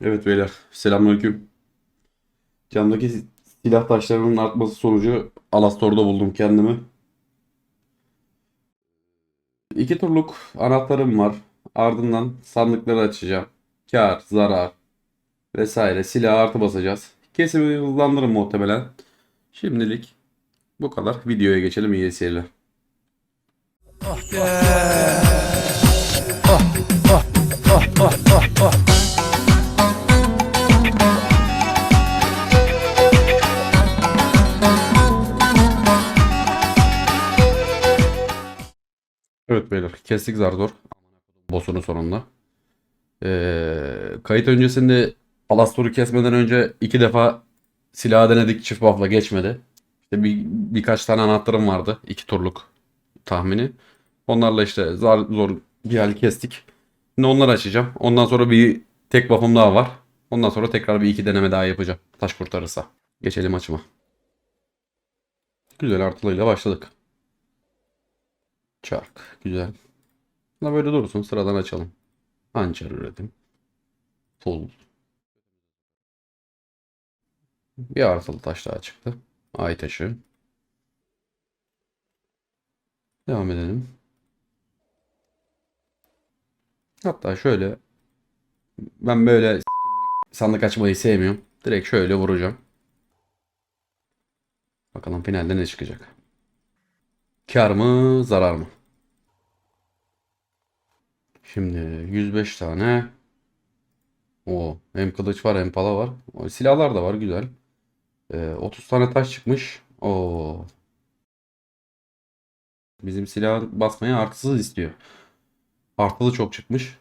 Evet beyler, selamünaleyküm. Camdaki silah taşlarının artması sonucu Alastor'da buldum kendimi. İki turluk anahtarım var. Ardından sandıkları açacağım. Kar, zarar vesaire silah artı basacağız. Kesimi hızlandırırım muhtemelen. Şimdilik bu kadar. Videoya geçelim. İyi seyirler. Evet beyler kestik Zardor. Boss'unun sonunda. Ee, kayıt öncesinde Alastor'u kesmeden önce iki defa silah denedik çift buff'la geçmedi. İşte bir, birkaç tane anahtarım vardı. iki turluk tahmini. Onlarla işte zar zor bir hal kestik. Şimdi onları açacağım. Ondan sonra bir tek buff'ım daha var. Ondan sonra tekrar bir iki deneme daha yapacağım. Taş kurtarırsa. Geçelim açıma. Güzel artılıyla başladık. Çark. Güzel. Buna böyle dursun. Sıradan açalım. Hançer üretim. Full. Bir artılı taş daha çıktı. Ay taşı. Devam edelim. Hatta şöyle ben böyle sandık açmayı sevmiyorum. Direkt şöyle vuracağım. Bakalım finalde ne çıkacak. Kar mı, zarar mı? Şimdi 105 tane. O hem kılıç var hem pala var. O, silahlar da var güzel. Ee, 30 tane taş çıkmış. O bizim silah basmaya artısız istiyor. Artılı çok çıkmış.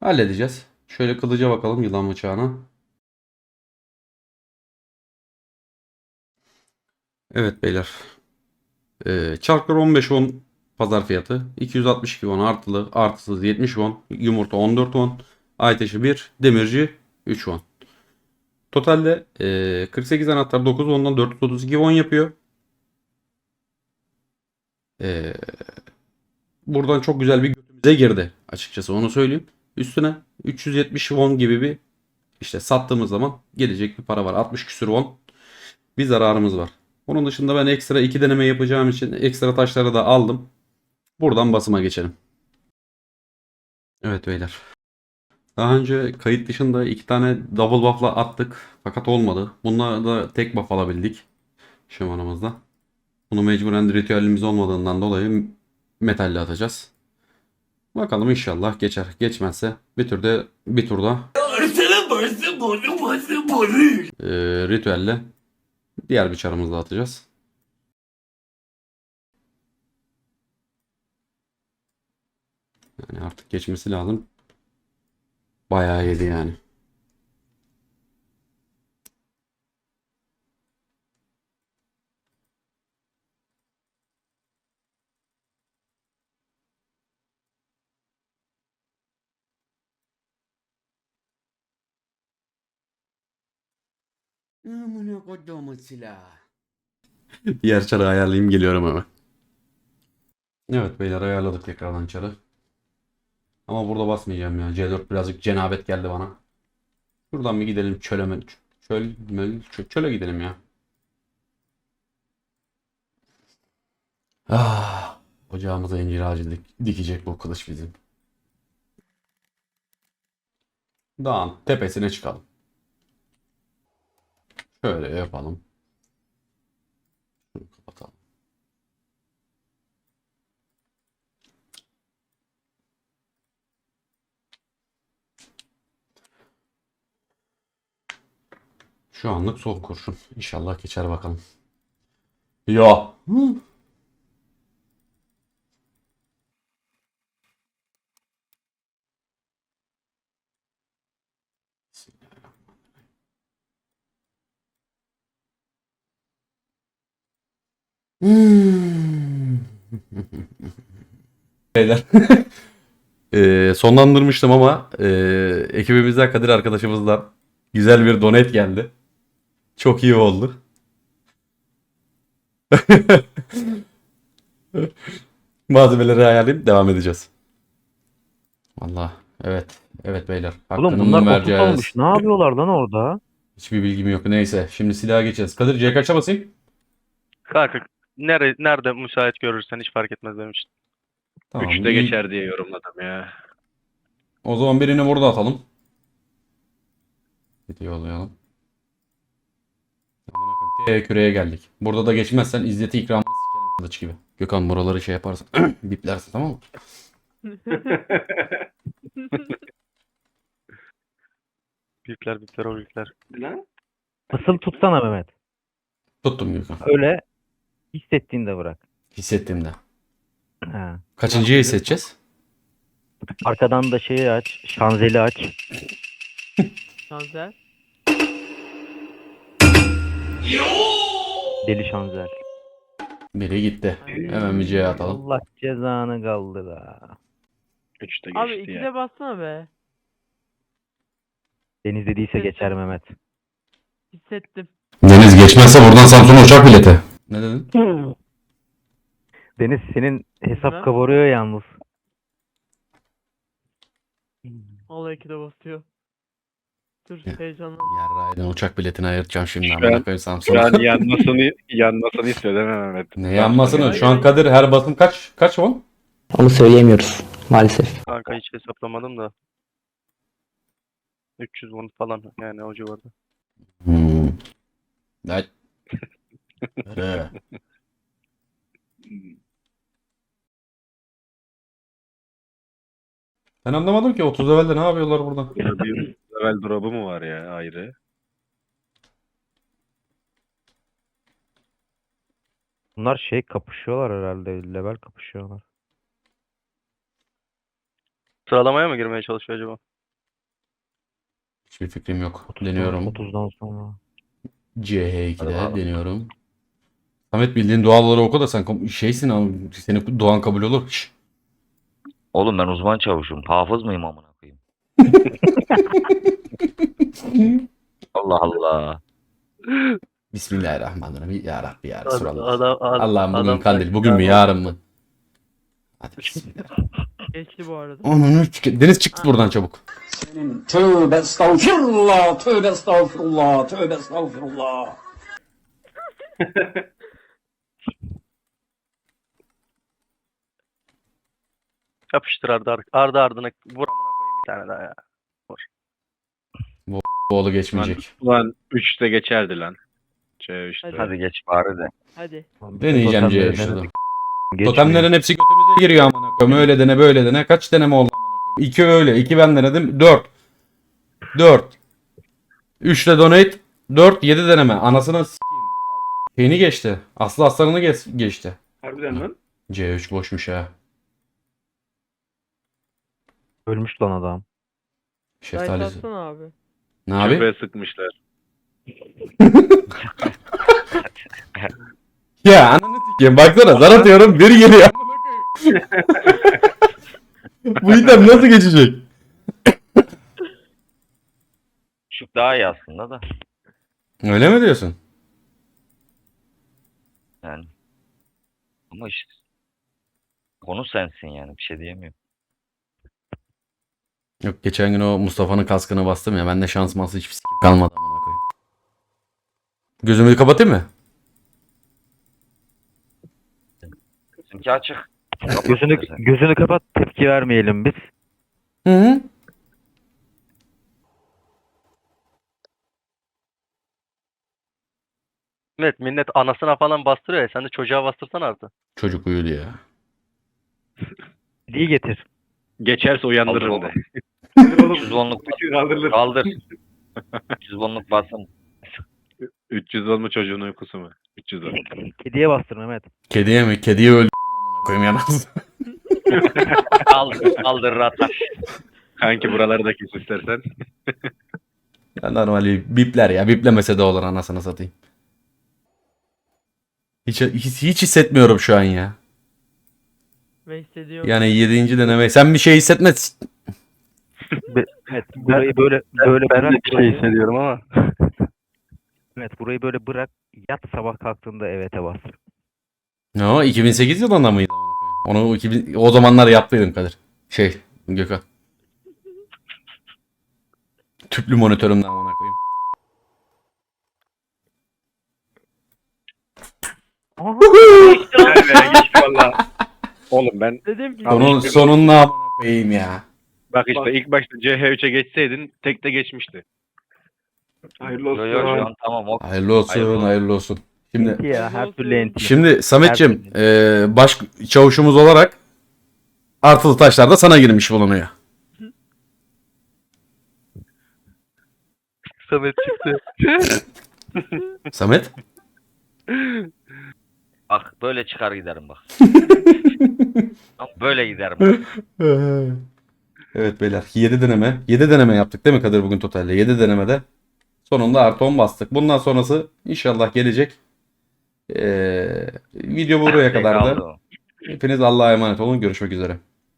Halledeceğiz. Şöyle kılıca bakalım yılan bıçağına. Evet beyler. Ee, çarklar 15 won pazar fiyatı. 262 won artılı artısız 70 won. Yumurta 14 won. Ay taşı 1. Demirci 3 won. Totalde ee, 48 anahtar 9 won'dan 432 won yapıyor. Ee, buradan çok güzel bir götümüze girdi açıkçası onu söyleyeyim. Üstüne 370 won gibi bir işte sattığımız zaman gelecek bir para var. 60 küsür won bir zararımız var. Onun dışında ben ekstra iki deneme yapacağım için ekstra taşları da aldım. Buradan basıma geçelim. Evet beyler. Daha önce kayıt dışında iki tane double buff'la attık. Fakat olmadı. Bununla da tek buff alabildik. Şamanımızda. Bunu mecburen ritüelimiz olmadığından dolayı metalle atacağız. Bakalım inşallah geçer. Geçmezse bir turda bir turda e, ritüelle diğer bir çarımızla atacağız. Yani artık geçmesi lazım. Bayağı yedi yani. Amına kodumun silahı. Diğer çarı ayarlayayım geliyorum hemen. Evet beyler ayarladık tekrardan çarı. Ama burada basmayacağım ya. C4 birazcık cenabet geldi bana. Şuradan bir gidelim çöle mi? Çöl, möl, çö- çöle gidelim ya. Ah, ocağımıza incir ağacı dik- dikecek bu kılıç bizim. Dağın tepesine çıkalım. Şöyle yapalım. Şunu kapatalım. Şu anlık son kurşun. İnşallah geçer bakalım. Ya. Hmm. Beyler. Eee, sonlandırmıştım ama eee ekibimizden Kadir arkadaşımızdan güzel bir donate geldi. Çok iyi oldu. Malzemeleri ayarlayıp devam edeceğiz. Valla evet Evet beyler. Oğlum bunlar mı 30 vereceğiz? olmuş. Ne yapıyorlar lan orada? Hiçbir bilgim yok. Neyse. Şimdi silaha geçeceğiz. Kadir C kaça basayım? Kanka nere, nerede müsait görürsen hiç fark etmez benim için. Tamam. Üçte iyi. geçer diye yorumladım ya. O zaman birini burada atalım. Aman akım. T küreye geldik. Burada da geçmezsen izzeti ikramını sikerim kılıç gibi. Gökhan buraları şey yaparsın. Biplersin tamam mı? Büyükler büyükler o büyükler. Asıl tutsana Mehmet. Tuttum Gökhan. Öyle hissettiğinde bırak. Hissettiğimde. Ha. Kaçıncıyı hissedeceğiz? Arkadan da şeyi aç. Şanzeli aç. Şanser. Deli şanzel. Biri gitti. Hemen bir C'ye atalım. Allah cezanı kaldır ha. Üçte Abi geçti ikide ya. bassana be. Deniz dediyse geçer Mehmet. Hissettim. Deniz geçmezse buradan Samsun'a uçak bileti. Ne dedin? Deniz senin hesap Bilmem. kabarıyor yalnız. Allah ikide basıyor. Dur Ya. heyecanlan. Yarraydan uçak biletini ayırtacağım şimdi. Şu Amına koyayım Şu Samsun'a. an yanmasını, yanmasını istiyor değil mi Mehmet? Ne yanmasını? Şu an Kadir her basım kaç? Kaç won? Onu söyleyemiyoruz maalesef. Kanka hiç hesaplamadım da. 300 won falan yani o civarda. Hmm. Lan. Ben anlamadım ki 30 evvelde ne yapıyorlar burada? Ya bir level drop'u mu var ya ayrı? Bunlar şey kapışıyorlar herhalde. Level kapışıyorlar. Sıralamaya mı girmeye çalışıyor acaba? Hiçbir fikrim yok. 30'dan Deniyorum. 30'dan sonra. CH2'de deniyorum. Samet bildiğin duaları oku da sen kom- şeysin abi. Senin duan kabul olur. Şş. Oğlum ben uzman çavuşum. Hafız mıyım amına koyayım? Allah Allah. Bismillahirrahmanirrahim. Ya Rabbi ya Resulallah. adam- ad- Allah'ım bugün adam- kandil. Bugün mü yarın mı? Hadi bismillah. Geçti bu arada. Onun üç- Deniz çıktı buradan çabuk. Tövbe estağfirullah, tövbe estağfirullah, tövbe estağfirullah. Yapıştır ardı, ardı, ardı ardına vur amına koyayım bir tane daha ya. Bu oğlu geçmeyecek. Ulan üçte geçerdi lan. Şey işte. Hadi. Hadi geç bari de. Hadi. Deneyeceğim C'ye şurada. Totemlerin hepsi götümüze giriyor amına koyayım. Öyle dene böyle dene. Kaç deneme oldu amına koyayım? İki öyle. iki ben denedim. Dört. Dört. Üçle donate. Dört. Yedi deneme. Anasını s**eyim. Şeyini geçti. Aslı aslanını geç, geçti. Harbiden lan. C3 boşmuş ha. Ölmüş lan adam. Dayı Şeftalisi. satsana abi. Ne abi? Köpeğe sıkmışlar. Ya ananı sikeyim. Baksana zar atıyorum. Bir geliyor. Bu item nasıl geçecek? Şu daha iyi aslında da. Öyle mi diyorsun? Yani. Ama işte. Konu sensin yani. Bir şey diyemiyorum. Yok geçen gün o Mustafa'nın kaskını bastım ya. Bende şans mansı hiçbir sikim kalmadı amına koyayım. Gözümü kapatayım mı? Bizimki açık. Gözünü, gözünü kapat tepki vermeyelim biz. Hı hı. Millet, millet anasına falan bastırıyor ya sen de çocuğa bastırsana artık. Çocuk uyudu ya. İyi getir. Geçerse uyandırırım de. 300 wonluk Kaldırılır. kaldır. 300 wonluk bassın. 300 olma çocuğun uykusu mu? 300 ol. Kediye bastır Mehmet. Kediye mi? Kediyi öldü. amına koyayım yalnız. Kaldır, kaldır rata. Kanki buraları da kes istersen. Ya normali bipler ya. Biplemese de olur anasını satayım. Hiç, hiç, hiç hissetmiyorum şu an ya. Ve hissediyorum. Yani yedinci deneme. Sen bir şey hissetme. Evet, burayı böyle böyle Ben de bırak. bir şey burayı. hissediyorum ama. Evet, burayı böyle bırak. Yat sabah kalktığında evet'e bas. Ne o? 2008 yılında mıydı? amına koyayım? Onu 2000, o zamanlar yaptıydım Kadir. Şey Gökhan. tüplü monitörümden amına koyayım. Geçti valla. Oğlum ben dedim ki Sonun, sonunda amına koyayım ya. Bak işte ilk başta CH3'e geçseydin tek de geçmişti. Hayırlı olsun. Yo yo şu an tamam o Hayırlı olsun, Hayırlı hayırlı olsun. Şimdi ya her türlü enti. şimdi Sametçim, Her e, baş çavuşumuz olarak artılı taşlar da sana girmiş bulunuyor. Samet çıktı. Samet? bak böyle çıkar giderim bak. Bak, böyle giderim. bak. Evet beyler 7 deneme. 7 deneme yaptık değil mi Kadir bugün totalde? 7 denemede sonunda artı 10 bastık. Bundan sonrası inşallah gelecek. Ee, video buraya kadar da. Kaldı o. Hepiniz Allah'a emanet olun. Görüşmek üzere.